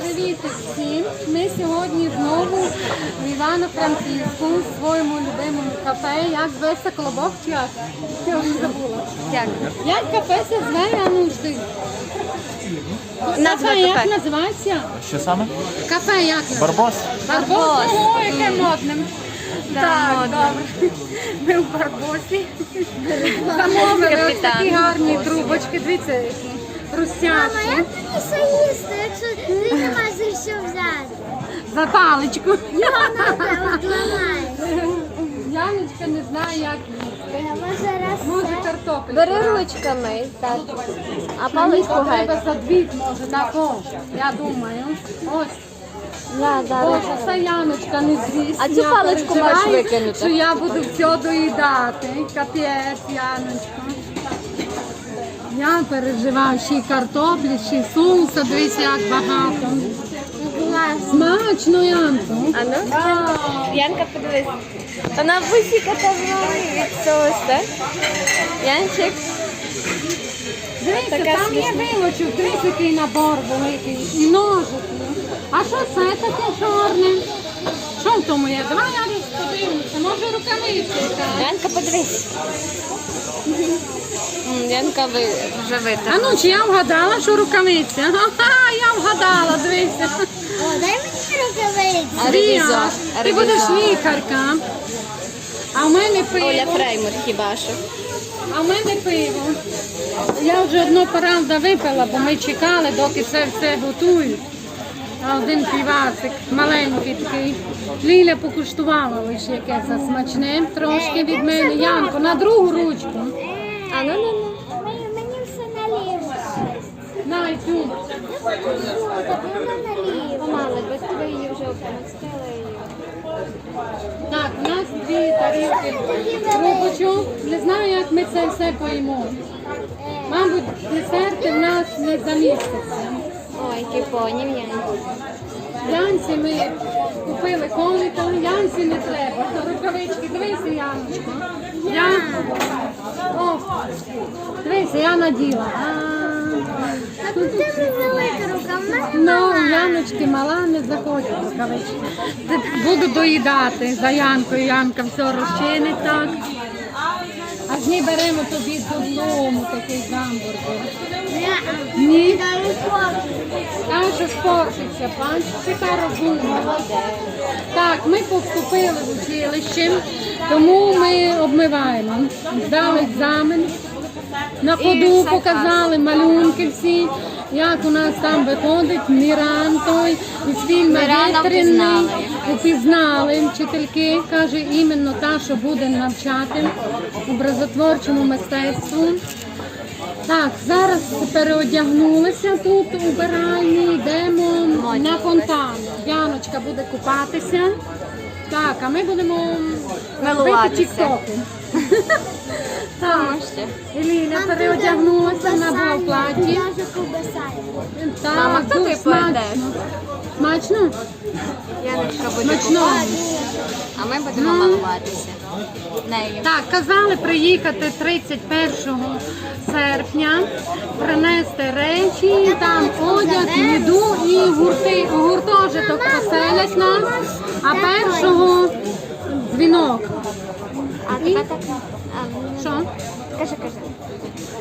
Привіт всім! Ми сьогодні знову в Івано-Франківську, в своєму любимому кафе. Як зветься Колобок чи як? Я вже забула. Як? Як кафе це зве, а ну жди. Назва кафе як кафе. називається? Що саме? Кафе як називається? Барбос? Барбос. О, яке модне. Так, добре. Ми в Барбосі. Замовили ось такі гарні трубочки. Дивіться, які Мама, як мені все їсти, якщо ти не маєш за що взяти? За паличку. Треба одламаєш. Яночка не знає, як їсти. Я може раз Може все. картопель. Бери ручками, так. А Паличку треба за дві, може, так, о, я думаю. Ось, Да, да, Боже, це Яночка не з'їсть. А цю Я паличку переживаю, викинути. Що я буду все доїдати. Капець, Яночка. Я переживаю, ще й картоплі, ще й соуса, дивись, як багато. Смачно, Янко. А ну? Янка, подивись. Вона висіката від соус, так? Янчик. Дивіться, Така там є вилочок, дивіться, який набор великий. І ножики. А що це таке чорне? Що в тому є? Давай я подивлюся, може якась? Янка, подивись. Янка ви вже А витерла. ну, чи я вгадала, що рукавиця? Ха-ха, я вгадала, дивіться. О, дай мені рукавиці. А ревізор? Ти будеш лікарка. А в мене Оля пиво. Хіба що. А в мене пиво. Я вже одно паралда випила, бо ми чекали, доки це все готують. А один півасик маленький такий. Ліля покуштувала лише яке це смачне трошки від мене. Янко, на другу ручку. А ну ну ну. Мені, все наліво. На цю. Помали, без тебе її вже її. Так, у нас дві тарілки трубочок. Не знаю, як ми це все поїмо. Мабуть, десерти в нас не замістяться. Ой, які понів, Янка. Янці ми купили колика, Янці не треба. Рукавички, дивися, Яночко. Я... О, дивися, я наділа. А, велика рука, Ну. Яночки мала, не заходять рукавички. Буду доїдати за Янкою, Янка все розчинить так. А з ній беремо тобі додому такий гамбургер. Ні, Дай фото. спортиться, пан, така розумна. Так, ми поступили в училище, тому ми обмиваємо. Здали екзамен. На ходу показали малюнки всі, як у нас там виходить Міран той із фільму «Вітряний». Упізнали вчительки, каже, іменно та, що буде навчати образотворчому мистецтву. Так, зараз переодягнулися тут у убиральні, йдемо на фонтан. Яночка буде купатися. Так, а ми будемо робити тіктоки. Так, Еліна переодягнулася, вона була платі. Я вже ковбасаю. Так, дуже смачно. Смачно? Яночка буде купатися, а ми будемо малуватися. Нею. Так, казали приїхати 31 серпня, принести речі, там одяг, їду і гурти, гуртожиток поселять нас, а першого дзвінок. А тебе так. А, ну, Що? Кажи, кажи.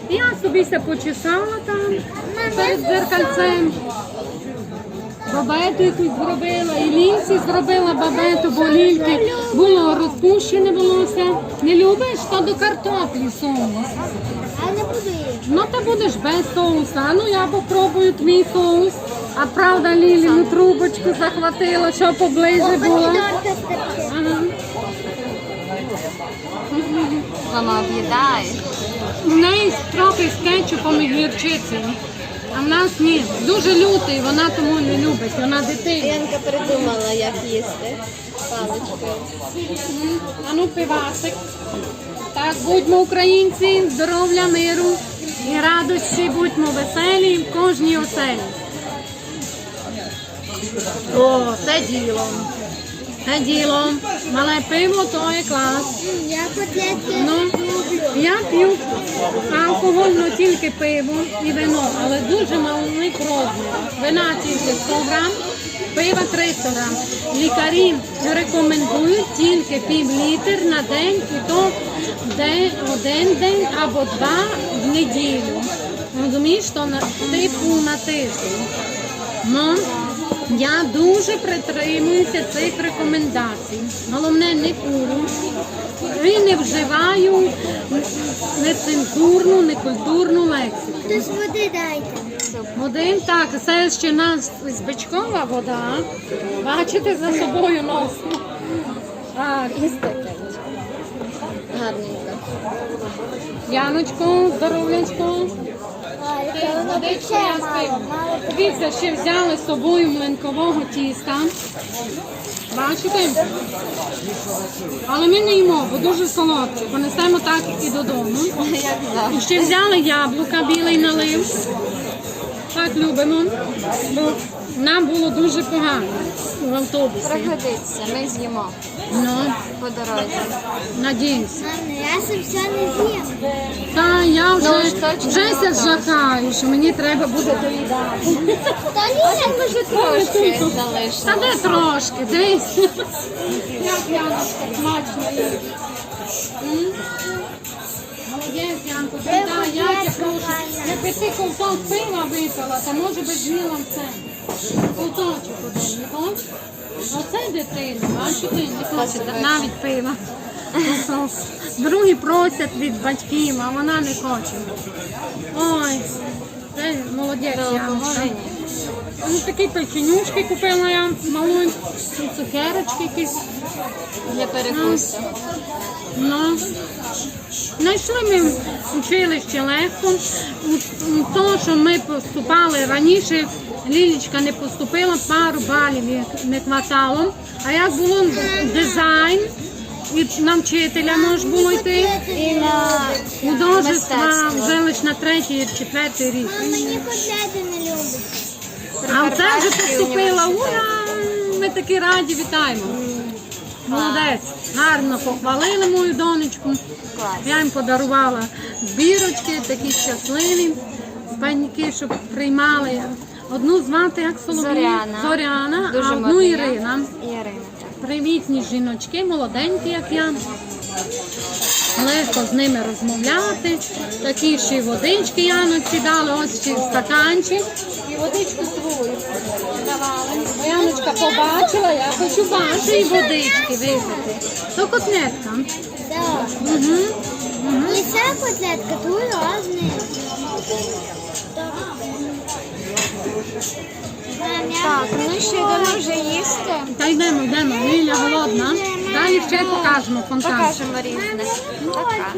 Я собі почесала там перед дзеркальцем. Бабету якусь зробила, і лінці зробила бабету, бо лільки було розпущене волосся. Не любиш, то до картоплі соус. А не буду. Ну ти будеш без соуса. А ну я попробую твій соус. А правда Ліліну трубочку захватила, що поближе було. Помідорка стерчить. Ага. Мама об'їдає. У неї трохи з кетчупом і гірчицею. А в нас ні. Дуже лютий, вона тому не любить. Вона дитина. Янка придумала, як їсти паличкою. А ну пивасик. Так, будьмо українці, здоров'я, миру і радості, будьмо веселі в кожній оселі. О, це діло. Це діло. Мале пиво то є клас. Я котлетки Ну, я п'ю алкогольно тільки пиво і вино, але дуже малих розмірів. Вина тільки 100 грам, пива 300 грам. Лікарі рекомендують тільки пів літр на день, і то де- один день або два в неділю. Розумієш, то на типу на тиждень. Я дуже притримуюся цих рекомендацій. Головне, не курю і не вживаю нецензурну, некультурну лексику. Хтось води дайте. Один так, це ще нас збичкова вода. Бачите, за собою носимо. Так, І стаканчик. Гарненько. Яночко, здоров'ячко. Водичку я. Дивіться, ще взяли з собою млинкового тіста. Бачите? Але ми не їмо, бо дуже солодке. Понесемо так і додому. І ще взяли яблука, білий налив. Так любимо. Бо нам було дуже погано в автобусі. Пригодиться, ми з'їмо Ну, по дорозі. надіюся. Я це все не з'їм. Та я вже, Ну, точно вже жахаю, що мені треба буде доїдати. Та ні, Може трошки Та залишилось. де трошки, дивись. Як Яночка смачно їсть. Молодець, Янко, да, я тебе прошу. Я п'яти ковток пива випила, та може би з'їла все. Ковточок один, не хочеш? Оце дитина, бачите, не хоче навіть пива. Другі просять від батьків, а вона не хоче. Ой, це молодець. Ну, такі печенюшки купила я малу, цукерочки якісь. Для перекусу. Ну, знайшли ми училище легко. У- у То, що ми поступали раніше, Лілічка не поступила, пару балів не хватало. А як було дизайн, і на вчителя можна було йти. І на Художества вже лише на третій, четвертий рік. Мама, мені котлети не любить. А оце вже поступила. Ура! Ми такі раді вітаємо. Молодець. Гарно похвалили мою донечку. Я їм подарувала збірочки, такі щасливі. Паньки, щоб приймали. Одну звати як Соломія. Зоряна. Зоряна, Дуже а одну модна. Ірина. Ірина. Привітні жіночки, молоденькі, як я. Легко з ними розмовляти. Такі ще й водички Яночці дали, ось ще й стаканчик. І водичку свою давали. Бо Яночка побачила, я хочу вашої водички випити. То котлетка. Так. Угу. І ця котлетка дуже різна. Так, ну що йдемо вже їсти. Та йдемо, йдемо. Ліля голодна. Далі ще покажемо фонтан. Покажемо різне. Пока.